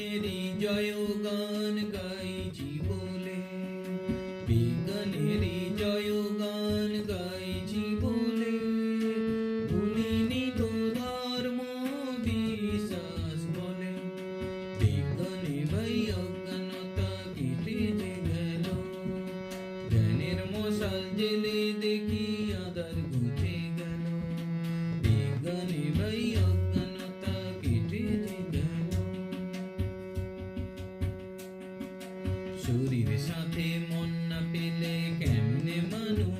বিজ্ঞানেরই জয়গান গাইছি বলে। বিজ্ঞানেরই জয়গান গাইছি বলে। ভুলিনি তো ধর্ম বিশ্বাস বলে। বিজ্ঞান কিশোরীর সাথে মন না পেলে কেমনে মানুষ